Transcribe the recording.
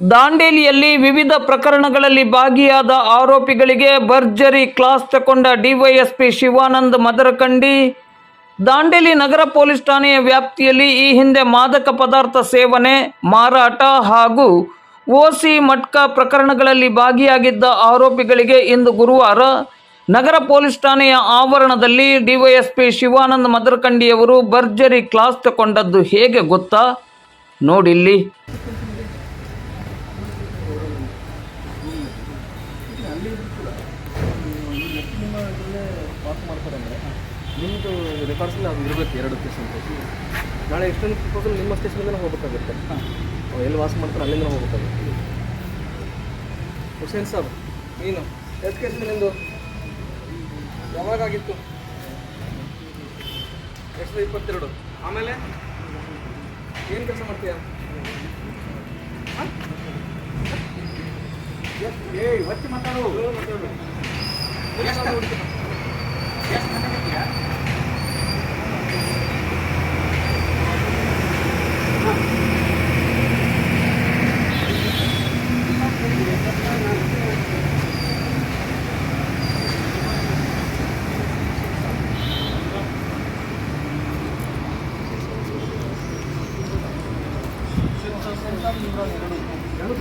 ದಾಂಡೇಲಿಯಲ್ಲಿ ವಿವಿಧ ಪ್ರಕರಣಗಳಲ್ಲಿ ಭಾಗಿಯಾದ ಆರೋಪಿಗಳಿಗೆ ಭರ್ಜರಿ ಕ್ಲಾಸ್ ತಗೊಂಡ ಡಿವೈಎಸ್ಪಿ ಶಿವಾನಂದ್ ಮದರಕಂಡಿ. ದಾಂಡೇಲಿ ನಗರ ಪೊಲೀಸ್ ಠಾಣೆಯ ವ್ಯಾಪ್ತಿಯಲ್ಲಿ ಈ ಹಿಂದೆ ಮಾದಕ ಪದಾರ್ಥ ಸೇವನೆ, ಮಾರಾಟ ಹಾಗೂ ಓಸಿ ಮಟ್ಕಾ ಪ್ರಕರಣಗಳಲ್ಲಿ ಭಾಗಿಯಾಗಿದ್ದ ಆರೋಪಿಗಳಿಗೆ ಇಂದು ಗುರುವಾರ ನಗರ ಪೊಲೀಸ್ ಠಾಣೆಯ ಆವರಣದಲ್ಲಿ ಡಿವೈಎಸ್ಪಿ ಶಿವಾನಂದ್ ಮದರಕಂಡಿಯವರು ಭರ್ಜರಿ ಕ್ಲಾಸ್ ತಗೊಂಡದ್ದು ಹೇಗೆ ಗೊತ್ತಾ? ನೋಡಿಲ್ಲಿ. ನಿಮ್ಮ ಇದರಲ್ಲೇ ಪಾಸ್ ಮಾಡ್ತಾರೆ ಅಂದರೆ ನಿಮ್ಮದು ರೆಕಾರ್ಡ್ಸಲ್ಲಿ ಅದು ಇರಬೇಕು ಎರಡು ಸ್ಟೇಷನ್ ನಾಳೆ ಎಷ್ಟೊಂದು ಪ್ರಪೋಸಲ್ ನಿಮ್ಮ ಸ್ಟೇಷನ್ ಹೋಗ್ಬೇಕಾಗುತ್ತೆ. ಅವ್ರು ಎಲ್ಲಿ ವಾಸ ಮಾಡ್ತಾರೆ ಅಲ್ಲಿಂದ ಹೋಗಬೇಕಾಗುತ್ತೆ. ಹುಸೇನ್ ಸಾಬ್, ನೀನು ಎಷ್ಟು ಕೇಸ್ ನಿಂದು ಯಾವಾಗಾಗಿತ್ತು? ಎರಡು ಸಾವಿರದ ಇಪ್ಪತ್ತೆರಡು? ಆಮೇಲೆ ಏನು ಕೆಲಸ ಮಾಡ್ತೀಯ? ಏಯ್ ಒತ್ತಿ ಮಾತಾಡು ಮಾತಾಡು ಎರಡು